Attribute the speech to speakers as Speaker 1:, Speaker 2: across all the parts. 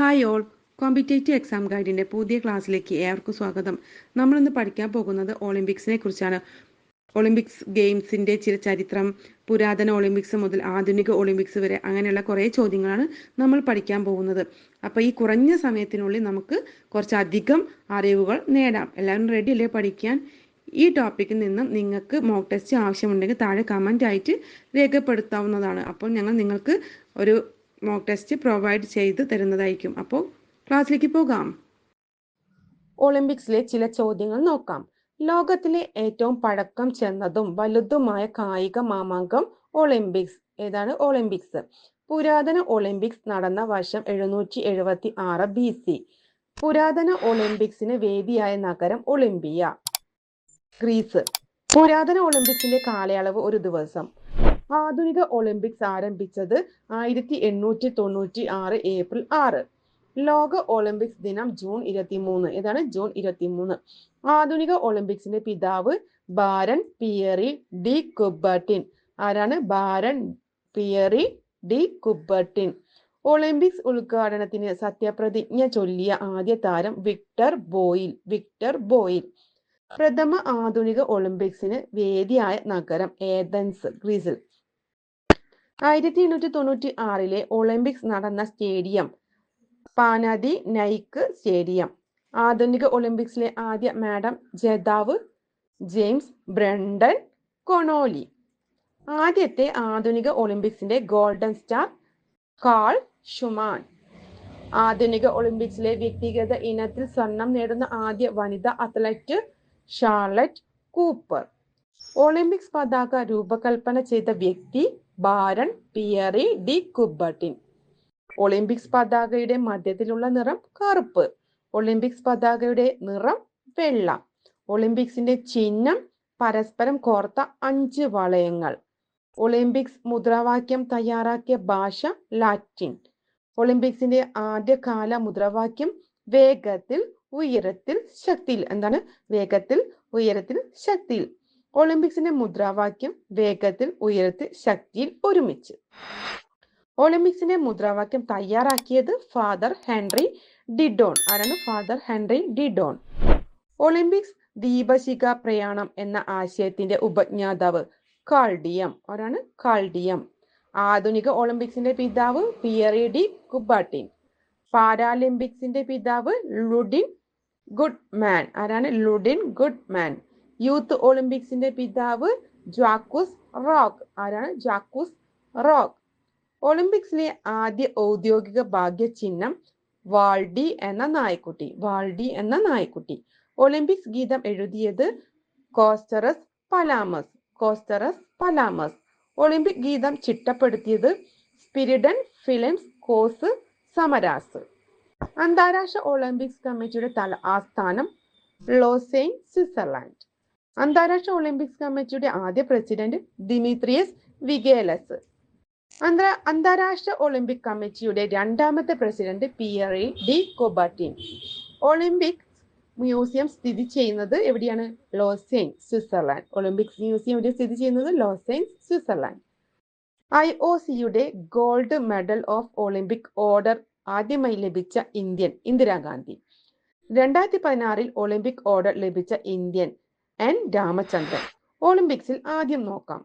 Speaker 1: Hi all competitive exam ഗൈഡിന്റെ പുതിയ ക്ലാസ്സിലേക്ക് ഏവർക്കും സ്വാഗതം. നമ്മളിന്ന് പഠിക്കാൻ പോകുന്നത് ഒളിമ്പിക്സിനെ കുറിച്ചാണ്. ഒളിമ്പിക്സ് ഗെയിംസിന്റെ ചില ചരിത്രം പുരാതന ഒളിമ്പിക്സ് മുതൽ ആധുനിക ഒളിമ്പിക്സ് വരെ അങ്ങനെയുള്ള കുറേ ചോദ്യങ്ങളാണ് നമ്മൾ പഠിക്കാൻ പോകുന്നത്. അപ്പോൾ ഈ കുറഞ്ഞ സമയത്തിനുള്ളിൽ നമുക്ക് കുറച്ചധികം അറിവുകൾ നേടാം. എല്ലാവരും റെഡി അല്ലേ പഠിക്കാൻ? ഈ ടോപ്പിക്കിൽ നിന്നും നിങ്ങൾക്ക് മോക്ക് ടെസ്റ്റ് ആവശ്യമുണ്ടെങ്കിൽ താഴെ കമന്റ് ആയിട്ട് രേഖപ്പെടുത്താവുന്നതാണ്. അപ്പോൾ ഞങ്ങൾ നിങ്ങൾക്ക് ഒരു മോക്ക് ടെസ്റ്റ് പ്രൊവൈഡ് ചെയ്ത് തരുന്നതായിരിക്കും. അപ്പോൾ ക്ലാസ്സിലേക്ക് പോകാം. ഒളിമ്പിക്സിലെ ചില ചോദ്യങ്ങൾ നോക്കാം. ലോകത്തിലെ ഏറ്റവും പഴക്കം ചെന്നതും വലുതുമായ കായിക മാമാങ്കം ഒളിമ്പിക്സ് ഏതാണ് ഒളിമ്പിക്സ് പുരാതന ഒളിമ്പിക്സ് നടന്ന വർഷം എഴുന്നൂറ്റി എഴുപത്തി ആറ് ബി സി പുരാതന ഒളിമ്പിക്സിന് വേദിയായ നഗരം ഒളിമ്പിയ. ഗ്രീസ്. പുരാതന ഒളിമ്പിക്സിന്റെ കാലയളവ് ഒരു ദിവസം. ആധുനിക ഒളിമ്പിക്സ് ആരംഭിച്ചത് ആയിരത്തി എണ്ണൂറ്റി തൊണ്ണൂറ്റി ആറ് ഏപ്രിൽ ആറ്. ലോക ഒളിമ്പിക്സ് ദിനം ജൂൺ ഇരുപത്തിമൂന്ന്. ഇതാണ് ജൂൺ ഇരുപത്തിമൂന്ന്. ആധുനിക ഒളിമ്പിക്സിന്റെ പിതാവ് ബാരൻ പിയറി ഡി കുബർട്ടിൻ. ആരാണ്? Baron Pierre de Coubertin. Olympics ഉദ്ഘാടനത്തിന് സത്യപ്രതിജ്ഞ ചൊല്ലിയ ആദ്യ താരം വിക്ടർ ബോയിൽ വിക്ടർ ബോയിൽ. പ്രഥമ ആധുനിക ഒളിമ്പിക്സിന് വേദിയായ നഗരം ഏതൻസ് ഗ്രീസിൽ. ആയിരത്തി എണ്ണൂറ്റി തൊണ്ണൂറ്റി ആറിലെ ഒളിമ്പിക്സ് നടന്ന സ്റ്റേഡിയം പാനാദി നൈക്ക് സ്റ്റേഡിയം. ആധുനിക ഒളിമ്പിക്സിലെ ആദ്യ മാഡം ജേതാവ് ജെയിംസ് ബ്രണ്ടൻ കൊണോലി. ആദ്യത്തെ ആധുനിക ഒളിമ്പിക്സിന്റെ ഗോൾഡൻ സ്റ്റാർ കാൾ ഷുമാൻ. ആധുനിക ഒളിമ്പിക്സിലെ വ്യക്തിഗത ഇനത്തിൽ സ്വർണം നേടുന്ന ആദ്യ വനിത അത്ലറ്റ് ഷാർലറ്റ് കൂപ്പർ. ഒളിമ്പിക്സ് പതാക രൂപകൽപ്പന ചെയ്ത വ്യക്തി Baron Pierre de Coubertin Olympics പതാകയുടെ മധ്യത്തിലുള്ള നിറം കറുപ്പ്. ഒളിമ്പിക്സ് പതാകയുടെ നിറം വെള്ള. ഒളിമ്പിക്സിന്റെ ചിഹ്നം പരസ്പരം കോർത്ത അഞ്ച് വളയങ്ങൾ. ഒളിമ്പിക്സ് മുദ്രാവാക്യം തയ്യാറാക്കിയ ഭാഷ ലാറ്റിൻ. ഒളിമ്പിക്സിന്റെ ആദ്യകാല മുദ്രാവാക്യം വേഗത്തിൽ ഉയരത്തിൽ ശക്തിയിൽ. എന്താണ്? വേഗത്തിൽ ഉയരത്തിൽ ശക്തിയിൽ. ഒളിമ്പിക്സിന്റെ മുദ്രാവാക്യം വേഗത്തിൽ ഉയരത്തിൽ ശക്തിയിൽ ഒരുമിച്ച്. ഒളിമ്പിക്സിന്റെ മുദ്രാവാക്യം തയ്യാറാക്കിയത് ഫാദർ ഹെൻറി ഡിഡോൺ ആരാണ് ഫാദർ ഹെൻറി ഡിഡോൺ ഒളിമ്പിക്സ് ദീപശിഖ പ്രയാണം എന്ന ആശയത്തിന്റെ ഉപജ്ഞാതാവ് കാൾഡിയം. ആരാണ്? കാൾഡിയം. ആധുനിക ഒളിമ്പിക്സിന്റെ പിതാവ് പിയറി ഡി കുബാട്ടിൻ പാരാലിമ്പിക്സിന്റെ പിതാവ് ലുഡിൻ ഗുഡ്മാൻ ആരാണ്? ലുഡിൻ ഗുഡ് മാൻ യൂത്ത് ഒളിമ്പിക്സിന്റെ പിതാവ് ജാക്കൂസ് റോക്ക് ആരാണ്? ജാക്കൂസ് റോക്ക് ഒളിമ്പിക്സിലെ ആദ്യ ഔദ്യോഗിക ഭാഗ്യ ചിഹ്നം വാൾഡി എന്ന നായ്ക്കുട്ടി. വാൾഡി എന്ന നായ്ക്കുട്ടി. ഒളിമ്പിക്സ് ഗീതം എഴുതിയത് കോസ്റ്ററസ് പലാമസ്. കോസ്റ്ററസ് പലാമസ്. ഒളിമ്പിക് ഗീതം ചിട്ടപ്പെടുത്തിയത് സ്പിരിഡൻ ഫിലിംസ് കോസ് സമരാസ്. അന്താരാഷ്ട്ര ഒളിമ്പിക്സ് കമ്മിറ്റിയുടെ തല ആസ്ഥാനം ലോസെയിൻ സ്വിറ്റ്സർലാൻഡ്. അന്താരാഷ്ട്ര ഒളിമ്പിക്സ് കമ്മിറ്റിയുടെ ആദ്യ പ്രസിഡന്റ് ദിമിത്രിയസ് വിഗേലസ്. അന്ത അന്താരാഷ്ട്ര ഒളിമ്പിക് കമ്മിറ്റിയുടെ രണ്ടാമത്തെ president Pierre de Coubertin. Olympic museum സ്ഥിതി ചെയ്യുന്നത് എവിടെയാണ്? ലോസെയിൻ സ്വിറ്റ്സർലാൻഡ്. ഒളിമ്പിക്സ് മ്യൂസിയം എവിടെ സ്ഥിതി ചെയ്യുന്നത് ലോസെയിൻ സ്വിറ്റ്സർലാൻഡ്. ഐ ഒ സിയുടെ gold medal of Olympic order ആദ്യമായി ലഭിച്ച ഇന്ത്യൻ ഇന്ദിരാഗാന്ധി. രണ്ടായിരത്തി പതിനാറിൽ ഒളിമ്പിക് ഓർഡർ ലഭിച്ച ഇന്ത്യൻ എൻ രാമചന്ദ്രൻ. ഒളിമ്പിക്സിൽ ആദ്യം നോക്കാം.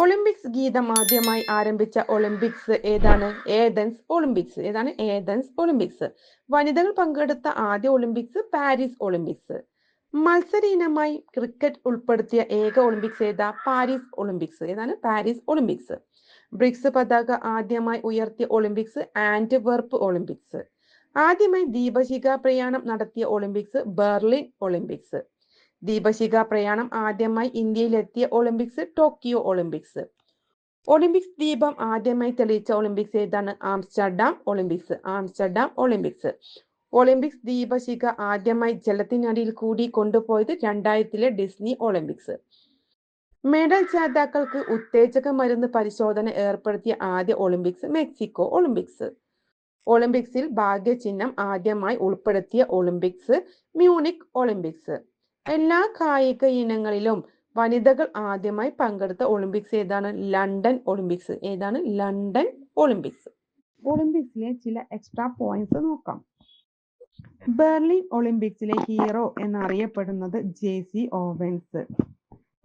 Speaker 1: ഒളിമ്പിക്സ് ഗീതം ആദ്യമായി ആരംഭിച്ച ഒളിമ്പിക്സ് ഏതാണ്? ഏതൻസ് ഒളിമ്പിക്സ് ഏതാണ്? ഏതൻസ് ഒളിമ്പിക്സ് വനിതകൾ പങ്കെടുത്ത ആദ്യ ഒളിമ്പിക്സ് പാരീസ് ഒളിമ്പിക്സ് മത്സര ഇനമായി ക്രിക്കറ്റ് ഉൾപ്പെടുത്തിയ ഏക ഒളിമ്പിക്സ് ഏതാ? പാരീസ് ഒളിമ്പിക്സ് ഏതാണ്? പാരീസ് ഒളിമ്പിക്സ് ബ്രിക്സ് പതാക ആദ്യമായി ഉയർത്തിയ ഒളിമ്പിക്സ് ആൻഡ് വെർപ്പ് ഒളിമ്പിക്സ് ആദ്യമായി ദീപശിഖ പ്രയാണം നടത്തിയ ഒളിമ്പിക്സ് ബെർലിൻ ഒളിമ്പിക്സ്. ദീപശിഖ പ്രയാണം ആദ്യമായി ഇന്ത്യയിലെത്തിയ ഒളിമ്പിക്സ് ടോക്കിയോ ഒളിമ്പിക്സ്. ഒളിമ്പിക്സ് ദീപം ആദ്യമായി തെളിയിച്ച ഒളിമ്പിക്സ് ഏതാണ്? Amsterdam Olympics Amsterdam Olympics. Olympics ദീപശിഖ ആദ്യമായി ജലത്തിനടിയിൽ കൂടി കൊണ്ടുപോയത് രണ്ടായിരത്തിലെ ഡിസ്നി ഒളിമ്പിക്സ്. മെഡൽ ജേതാക്കൾക്ക് ഉത്തേജക മരുന്ന് പരിശോധന ഏർപ്പെടുത്തിയ ആദ്യ ഒളിമ്പിക്സ് മെക്സിക്കോ ഒളിമ്പിക്സ്. ഒളിമ്പിക്സിൽ ഭാഗ്യചിഹ്നം ആദ്യമായി ഉൾപ്പെടുത്തിയ ഒളിമ്പിക്സ് മ്യൂണിക് ഒളിമ്പിക്സ് എല്ലാ കായിക ഇനങ്ങളിലും വനിതകൾ ആദ്യമായി പങ്കെടുത്ത ഒളിമ്പിക്സ് ഏതാണ്? ലണ്ടൻ ഒളിമ്പിക്സ് ഏതാണ്? ലണ്ടൻ ഒളിമ്പിക്സ് ഒളിമ്പിക്സിലെ ചില എക്സ്ട്രാ പോയിന്റ്സ് നോക്കാം. ബെർലിൻ ഒളിമ്പിക്സിലെ ഹീറോ എന്നറിയപ്പെടുന്നത് J C Owens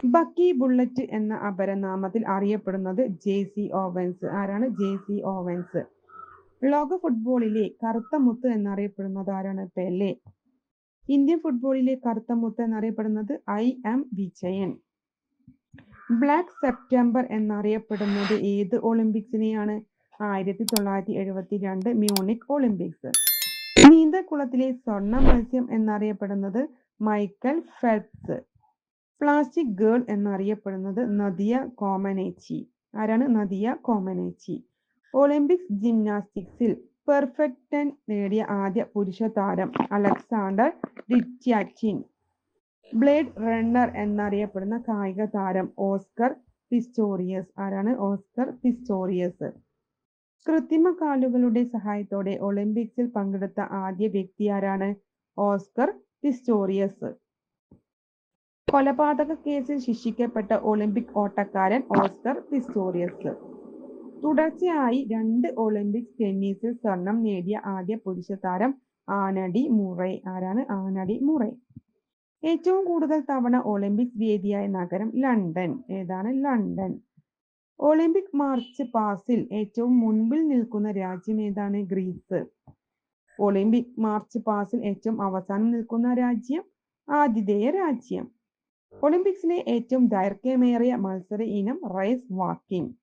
Speaker 1: Buckeye Bullet എന്ന അപരനാമത്തിൽ അറിയപ്പെടുന്നത് ജെ സി ഓവൻസ് ആരാണ്? ജെ സി ഓവൻസ് ലോക ഫുട്ബോളിലെ കറുത്ത മുത്ത് എന്നറിയപ്പെടുന്നത് ആരാണ്? പെലെ. ഇന്ത്യൻ ഫുട്ബോളിലെ കറുത്ത മുത്ത് എന്നറിയപ്പെടുന്നത് I M Vijayan. Black September എന്നറിയപ്പെടുന്നത് ഏത് ഒളിമ്പിക്സിനെയാണ്? ആയിരത്തി തൊള്ളായിരത്തി എഴുപത്തി രണ്ട് മ്യൂണിക് ഒളിമ്പിക്സ്. നീന്തക്കുളത്തിലെ സ്വർണ മത്സ്യം എന്നറിയപ്പെടുന്നത് മൈക്കൽ ഫെൽപ്സ്. പ്ലാസ്റ്റിക് ഗേൾ എന്നറിയപ്പെടുന്നത് നദിയ കോമനേച്ചി. ആരാണ്? Nadia Comaneci. ഒളിമ്പിക്സ് ജിംനാസ്റ്റിക്സിൽ പെർഫെക്റ്റൻ നേടിയ ആദ്യ പുരുഷ താരം അലക്സാണ്ടർ ഡിറ്റ്യാച്ചിൻ ബ്ലേഡ് റണ്ണർ എന്നറിയപ്പെടുന്ന കായിക താരം ഓസ്കർ പിസ്റ്റോറിയസ്. ആരാണ് ഓസ്കർ പിസ്റ്റോറിയസ്? കൃത്രിമ കാലുകളുടെ സഹായത്തോടെ ഒളിമ്പിക്സിൽ പങ്കെടുത്ത ആദ്യ വ്യക്തി ആരാണ്? Oscar Pistorius. കൊലപാതക കേസിൽ ശിക്ഷിക്കപ്പെട്ട ഒളിമ്പിക് ഓട്ടക്കാരൻ ഓസ്കർ പിസ്റ്റോറിയസ്. തുടർച്ചയായി രണ്ട് ഒളിമ്പിക്സ് ടെന്നീസിൽ സ്വർണം നേടിയ ആദ്യ പുരുഷ താരം ആനഡി മുറൈ. ആരാണ് ആനടി മുറൈ? ഏറ്റവും കൂടുതൽ തവണ ഒളിമ്പിക്സ് വേദിയായ നഗരം ലണ്ടൻ ഏതാണ് ലണ്ടൻ ഒളിമ്പിക് മാർച്ച് പാസിൽ ഏറ്റവും മുൻപിൽ നിൽക്കുന്ന രാജ്യം ഏതാണ്? ഗ്രീസ് ഒളിമ്പിക് മാർച്ച് പാസിൽ ഏറ്റവും അവസാനം നിൽക്കുന്ന രാജ്യം ആതിഥേയ രാജ്യം. ഒളിമ്പിക്സിലെ ഏറ്റവും ദൈർഘ്യമേറിയ മത്സര ഇനം റേസ് വാക്കിംഗ്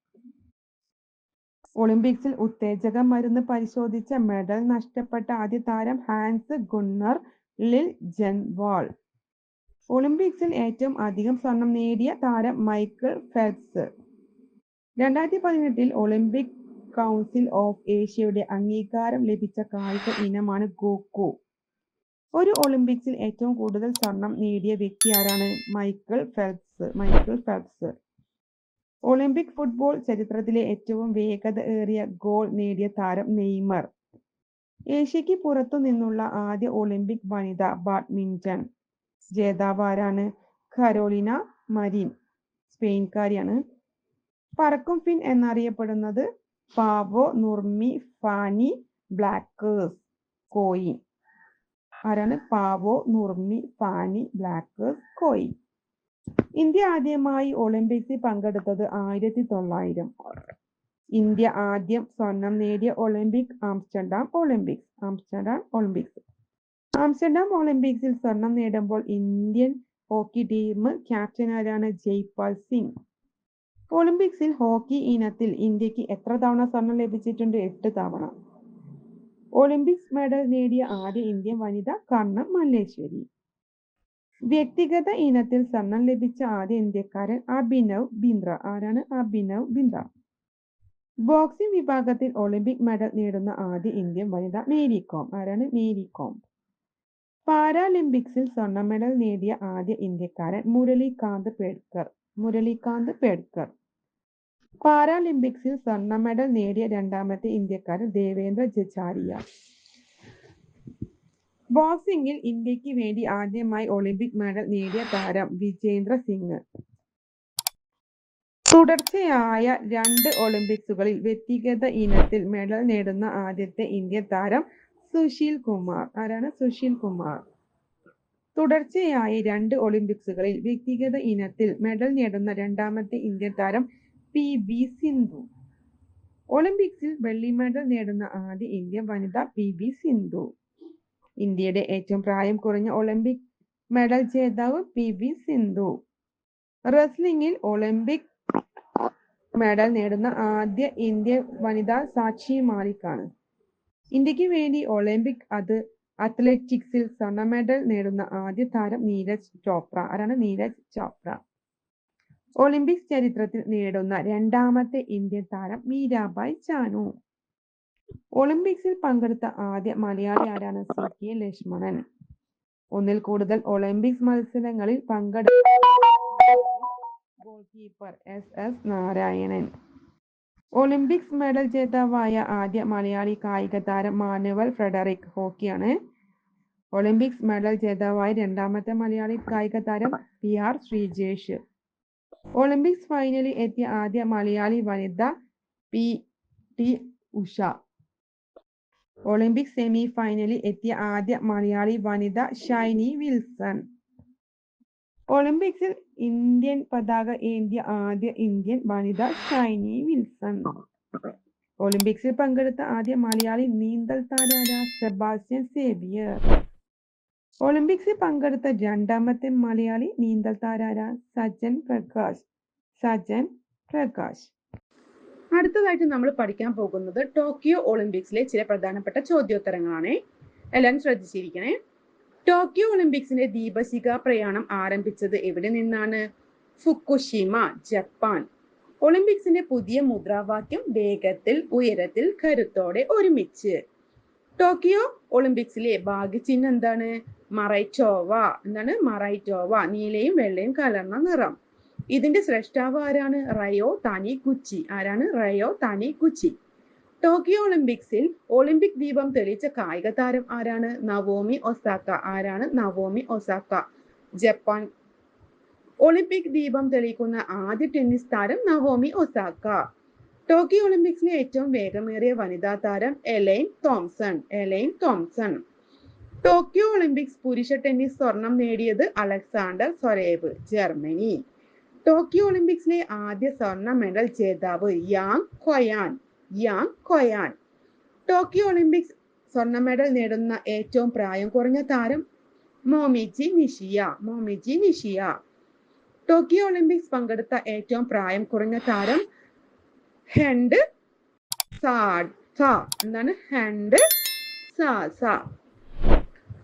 Speaker 1: ഒളിമ്പിക്സിൽ ഉത്തേജക മരുന്ന് പരിശോധിച്ച മെഡൽ നഷ്ടപ്പെട്ട ആദ്യ താരം ഹാൻസ് ഗുണ്ണർ ലിൽ ജൻവാൾ ഒളിമ്പിക്സിൽ ഏറ്റവും അധികം സ്വർണം നേടിയ താരം മൈക്കിൾ ഫെൽപ്സ് രണ്ടായിരത്തി പതിനെട്ടിൽ ഒളിമ്പിക് കൗൺസിൽ ഓഫ് ഏഷ്യയുടെ അംഗീകാരം ലഭിച്ച കായിക ഇനമാണ് ഗോക്കു ഒരു ഒളിമ്പിക്സിൽ ഏറ്റവും കൂടുതൽ സ്വർണം നേടിയ വ്യക്തി ആരാണ്? Michael Phelps Michael Phelps Olympic football ചരിത്രത്തിലെ ഏറ്റവും വേഗത ഏറിയ ഗോൾ നേടിയ താരം നെയ്മർ. ഏഷ്യക്ക് പുറത്തു നിന്നുള്ള ആദ്യ ഒളിമ്പിക് വനിത ബാഡ്മിന്റൺ ജേതാവ് ആരാണ്? Carolina Marin. സ്പെയിൻകാരിയാണ്. പറക്കും ഫിൻ എന്നറിയപ്പെടുന്നത് പാവോ നുർമി ഫാനി ബ്ലാക്കേഴ്സ് കോയി. ആരാണ്? പാവോ നുർമി ഫാനി ബ്ലാക്കേഴ്സ് കോയി. ഇന്ത്യ ആദ്യമായി ഒളിമ്പിക്സിൽ പങ്കെടുത്തത് ആയിരത്തി തൊള്ളായിരം ഇന്ത്യ ആദ്യം സ്വർണം നേടിയ Olympic Amsterdam Olympics Amsterdam Olympics. Amsterdam ഒളിമ്പിക്സിൽ സ്വർണം നേടുമ്പോൾ ഇന്ത്യൻ ഹോക്കി ടീം ക്യാപ്റ്റൻ ആരാണ് ജയ്പാൽ സിംഗ്. ഒളിമ്പിക്സിൽ ഹോക്കി ഇനത്തിൽ ഇന്ത്യയ്ക്ക് എത്ര തവണ സ്വർണം ലഭിച്ചിട്ടുണ്ട്? എട്ട് തവണ. ഒളിമ്പിക്സ് മെഡൽ നേടിയ ആദ്യ ഇന്ത്യൻ വനിത കർണം മല്ലേശ്വരി. വ്യക്തിഗത ഇനത്തിൽ സ്വർണം ലഭിച്ച ആദ്യ ഇന്ത്യക്കാരൻ അഭിനവ് ബിന്ദ്ര. ആരാണ് അഭിനവ് ബിന്ദ്ര? ബോക്സിംഗ് വിഭാഗത്തിൽ ഒളിമ്പിക് മെഡൽ നേടുന്ന ആദ്യ ഇന്ത്യൻ വനിത മേരി കോം ആരാണ് മേരി കോം പാരാലിമ്പിക്സിൽ സ്വർണ മെഡൽ നേടിയ ആദ്യ ഇന്ത്യക്കാരൻ മുരളികാന്ത് പേഡ്കർ മുരളികാന്ത് പേഡ്കർ പാരാലിമ്പിക്സിൽ സ്വർണ മെഡൽ നേടിയ രണ്ടാമത്തെ ഇന്ത്യക്കാരൻ ദേവേന്ദ്ര ജജാരിയ. ബോക്സിംഗിൽ ഇന്ത്യയ്ക്ക് വേണ്ടി ആദ്യമായി ഒളിമ്പിക് മെഡൽ നേടിയ താരം വിജേന്ദ്ര സിംഗ്. തുടർച്ചയായ രണ്ട് ഒളിമ്പിക്സുകളിൽ വ്യക്തിഗത ഇനത്തിൽ മെഡൽ നേടുന്ന ആദ്യത്തെ ഇന്ത്യൻ താരം സുശീൽ കുമാർ. ആരാണ് സുശീൽ കുമാർ? തുടർച്ചയായി രണ്ട് ഒളിമ്പിക്സുകളിൽ വ്യക്തിഗത ഇനത്തിൽ മെഡൽ നേടുന്ന രണ്ടാമത്തെ ഇന്ത്യൻ താരം പി വി സിന്ധു. ഒളിമ്പിക്സിൽ വെള്ളി മെഡൽ നേടുന്ന ആദ്യ ഇന്ത്യൻ വനിത പി വി സിന്ധു. ഇന്ത്യയുടെ ഏറ്റവും പ്രായം കുറഞ്ഞ ഒളിമ്പിക് മെഡൽ ജേതാവ് പി വി സിന്ധു. റെസ്ലിംഗിൽ ഒളിമ്പിക് മെഡൽ നേടുന്ന ആദ്യ ഇന്ത്യൻ വനിതാ സാക്ഷി മാലിക് ആണ് ഇന്ത്യയ്ക്ക് വേണ്ടി ഒളിമ്പിക് അത് അത്ലറ്റിക്സിൽ സ്വർണ മെഡൽ നേടുന്ന ആദ്യ താരം നീരജ് ചോപ്ര. ആരാണ് നീരജ് ചോപ്ര? ഒളിമ്പിക്സ് ചരിത്രത്തിൽ നേടുന്ന രണ്ടാമത്തെ ഇന്ത്യൻ താരം മീരാബായ് ചാനു. ഒളിമ്പിക്സിൽ പങ്കെടുത്ത ആദ്യ മലയാളി ആരാണ്? C K Lakshmanan. ഒന്നിൽ കൂടുതൽ ഒളിമ്പിക്സ് മത്സരങ്ങളിൽ പങ്കെടുത്ത goalkeeper S S Narayanan. Olympics medal ജേതാവായ ആദ്യ മലയാളി കായിക താരം മാനുവൽ ഫ്രെഡറിക് ഹോക്കിയാണ്. ഒളിമ്പിക്സ് മെഡൽ ജേതാവായ രണ്ടാമത്തെ മലയാളി കായിക താരം പി ആർ ശ്രീജേഷ്. ഒളിമ്പിക്സ് ഫൈനലിൽ എത്തിയ ആദ്യ മലയാളി വനിത P T Usha. Olympic semi ഫൈനലിൽ എത്തിയ ആദ്യ മലയാളി വനിത ഷൈനി വിൽസൺ. ഒളിമ്പിക്സിൽ ഇന്ത്യൻ പതാക ഏന്തിയ ആദ്യ ഇന്ത്യൻ വനിത ഷൈനി വിൽസൺ. ഒളിമ്പിക്സിൽ പങ്കെടുത്ത ആദ്യ മലയാളി നീന്തൽ താരാര സെബാസ്റ്റ്യൻ സേവിയർ. ഒളിമ്പിക്സിൽ പങ്കെടുത്ത രണ്ടാമത്തെ മലയാളി നീന്തൽ താരാര സജൻ പ്രകാശ്. സജൻ പ്രകാശ്. അടുത്തതായിട്ട് നമ്മൾ പഠിക്കാൻ പോകുന്നത് ടോക്കിയോ ഒളിമ്പിക്സിലെ ചില പ്രധാനപ്പെട്ട ചോദ്യോത്തരങ്ങളാണ്. എല്ലാവരും ശ്രദ്ധിച്ചിരിക്കണേ. ടോക്കിയോ ഒളിമ്പിക്സിന്റെ ദീപശിഖ പ്രയാണം ആരംഭിച്ചത് എവിടെ നിന്നാണ്? Fukushima Japan. ഒളിമ്പിക്സിന്റെ പുതിയ മുദ്രാവാക്യം വേഗത്തിൽ ഉയരത്തിൽ കരുത്തോടെ ഒരുമിച്ച്. ടോക്കിയോ ഒളിമ്പിക്സിലെ ഭാഗ്യചിഹ്നം എന്താണ്? മറൈറ്റോവ. എന്താണ്? മറൈറ്റോവ. നീലയും വെള്ളയും കലർന്ന നിറം. ഇതിന്റെ സ്രഷ്ടാവ് ആരാണ്? Ryo Taniguchi. ആരാണ്? Ryo Taniguchi. ടോക്കിയോ ഒളിമ്പിക്സിൽ ഒളിമ്പിക് ദീപം തെളിയിച്ച കായിക താരം ആരാണ്? Naomi Osaka. ആരാണ്? Naomi Osaka. ജപ്പാൻ. ഒളിമ്പിക് ദീപം തെളിയിക്കുന്ന ആദ്യ ടെന്നീസ് താരം നവോമി ഒസാക്ക. ടോക്കിയോ ഒളിമ്പിക്സിലെ ഏറ്റവും വേഗമേറിയ വനിതാ താരം Elaine Thompson. Elaine Thompson. Tokyo Olympics പുരുഷ ടെന്നീസ് സ്വർണം നേടിയത് അലക്സാണ്ടർ സൊരേവ് ജർമ്മനി. ടോക്കിയോ ഒളിമ്പിക്സിലെ ആദ്യ സ്വർണ മെഡൽ ജേതാവ് Yang Qian Yang Qian. Tokyo Olympics സ്വർണ മെഡൽ നേടുന്ന ഏറ്റവും പ്രായം കുറഞ്ഞ താരം Momiji Nishiya Momiji Nishiya. Tokyo Olympics പങ്കെടുത്ത ഏറ്റവും പ്രായം കുറഞ്ഞ താരം ഹെൻഡ് സാ. എന്താണ്? ഹെൻഡ് സാ സാ.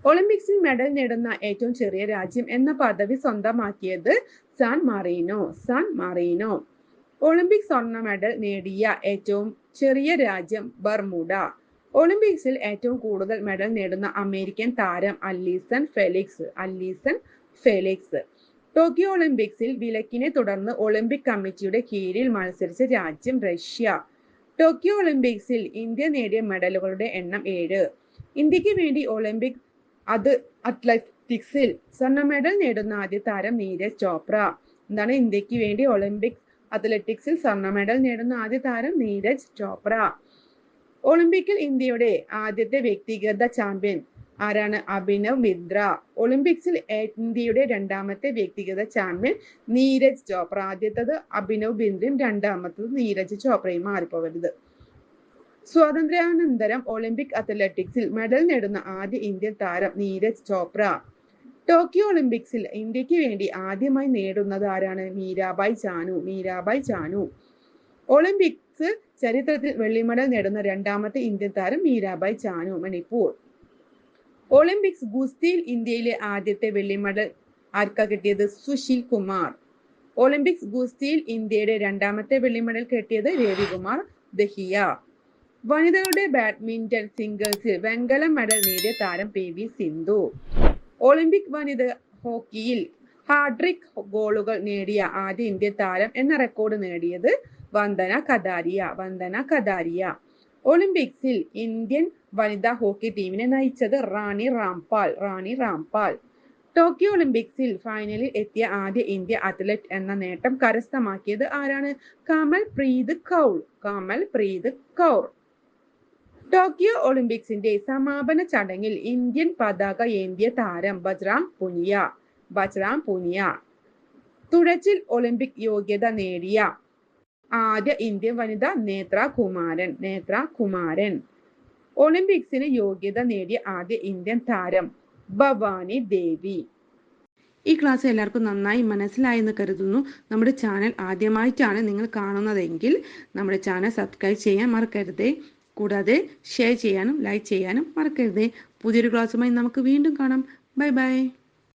Speaker 1: ഒളിമ്പിക്സിൽ മെഡൽ നേടുന്ന ഏറ്റവും ചെറിയ രാജ്യം എന്ന പദവി സ്വന്തമാക്കിയത് San Marino San Marino Olympic സ്വർണ മെഡൽ നേടിയ ഏറ്റവും ചെറിയ രാജ്യം ബർമുഡ ഒളിമ്പിക്സിൽ ഏറ്റവും കൂടുതൽ മെഡൽ നേടുന്ന അമേരിക്കൻ താരം Allyson Felix Allyson Felix Tokyo ഒളിമ്പിക്സിൽ വിലക്കിനെ തുടർന്ന് ഒളിമ്പിക് കമ്മിറ്റിയുടെ കീഴിൽ മത്സരിച്ച രാജ്യം റഷ്യ. ടോക്കിയോ ഒളിമ്പിക്സിൽ ഇന്ത്യ നേടിയ മെഡലുകളുടെ എണ്ണം ഏഴ്. ഇന്ത്യയ്ക്ക് വേണ്ടി ഒളിമ്പിക് അത് അത്ലറ്റിക്സിൽ സ്വർണ മെഡൽ നേടുന്ന ആദ്യ താരം നീരജ് ചോപ്ര. എന്താണ് ഇന്ത്യയ്ക്ക് വേണ്ടി ഒളിമ്പിക് അത്ലറ്റിക്സിൽ സ്വർണ മെഡൽ നേടുന്ന ആദ്യ താരം നീരജ് ചോപ്ര. ഒളിമ്പിക്കിൽ ഇന്ത്യയുടെ ആദ്യത്തെ വ്യക്തിഗത ചാമ്പ്യൻ ആരാണ്? അഭിനവ് മിത്ര ഒളിമ്പിക്സിൽ ഇന്ത്യയുടെ രണ്ടാമത്തെ വ്യക്തിഗത ചാമ്പ്യൻ നീരജ് ചോപ്ര. ആദ്യത്തത് അഭിനവ് ബിന്ദ്രയും രണ്ടാമത്തത് നീരജ് ചോപ്രയും മാറിപ്പോകരുത്. സ്വാതന്ത്ര്യാനന്തരം ഒളിമ്പിക് അത്ലറ്റിക്സിൽ മെഡൽ നേടുന്ന ആദ്യ ഇന്ത്യൻ താരം നീരജ് ചോപ്ര. ടോക്കിയോ ഒളിമ്പിക്സിൽ ഇന്ത്യയ്ക്ക് വേണ്ടി ആദ്യമായി നേടുന്നത് ആരാണ്? മീരാബായ് ചാനു മീരാബായ് ചാനു. ഒളിമ്പിക്സ് ചരിത്രത്തിൽ വെള്ളി മെഡൽ നേടുന്ന രണ്ടാമത്തെ ഇന്ത്യൻ താരം മീരാബായ് ചാനു മണിപ്പൂർ. ഒളിമ്പിക്സ് ഗുസ്തിയിൽ ഇന്ത്യയിലെ ആദ്യത്തെ വെള്ളി മെഡൽ ആർക്കാ കിട്ടിയത്? സുശീൽ കുമാർ. ഒളിമ്പിക്സ് ഗുസ്തിയിൽ ഇന്ത്യയുടെ രണ്ടാമത്തെ വെള്ളി മെഡൽ കിട്ടിയത് രവികുമാർ ദഹിയ. വനിതകളുടെ ബാഡ്മിന്റൺ സിംഗിൾസിൽ വെങ്കല മെഡൽ നേടിയ താരം പി വി സിന്ധു. ഒളിമ്പിക് വനിത ഹോക്കിയിൽ ഹാഡ്രിക് ഗോളുകൾ നേടിയ ആദ്യ ഇന്ത്യൻ താരം എന്ന റെക്കോർഡ് നേടിയത് വന്ദന കദാരിയ വന്ദന കദാരിയ. ഒളിമ്പിക്സിൽ ഇന്ത്യൻ വനിതാ ഹോക്കി ടീമിനെ നയിച്ചത് റാണി റാംപാൽ റാണി റാംപാൽ. ടോക്കിയോ ഒളിമ്പിക്സിൽ ഫൈനലിൽ എത്തിയ ആദ്യ ഇന്ത്യ അത്ലറ്റ് എന്ന നേട്ടം കരസ്ഥമാക്കിയത് ആരാണ്? കമൽ പ്രീത് കൗൾ കമൽ പ്രീത് കൗർ. ടോക്കിയോ ഒളിമ്പിക്സിന്റെ സമാപന ചടങ്ങിൽ ഇന്ത്യൻ പതാക ഏന്തിയ താരം ബജ്റാം പുനിയ ബജ്റാം പുനിയ. തുഴച്ചിൽ ഒളിമ്പിക് യോഗ്യത നേടിയ ആദ്യ ഇന്ത്യൻ വനിത നേത്ര കുമാരൻ നേത്ര കുമാരൻ. ഒളിമ്പിക്സിന് യോഗ്യത നേടിയ ആദ്യ ഇന്ത്യൻ താരം ഭവാനി ദേവി. ഈ ക്ലാസ് എല്ലാവർക്കും നന്നായി മനസ്സിലായെന്ന് കരുതുന്നു. നമ്മുടെ ചാനൽ ആദ്യമായിട്ടാണ് നിങ്ങൾ കാണുന്നതെങ്കിൽ നമ്മുടെ ചാനൽ സബ്സ്ക്രൈബ് ചെയ്യാൻ മറക്കരുതേ. കൂടാതെ ഷെയർ ചെയ്യാനും ലൈക്ക് ചെയ്യാനും മറക്കരുത്. പുതിയൊരു ക്ലാസ്സുമായി നമുക്ക് വീണ്ടും കാണാം. Bye bye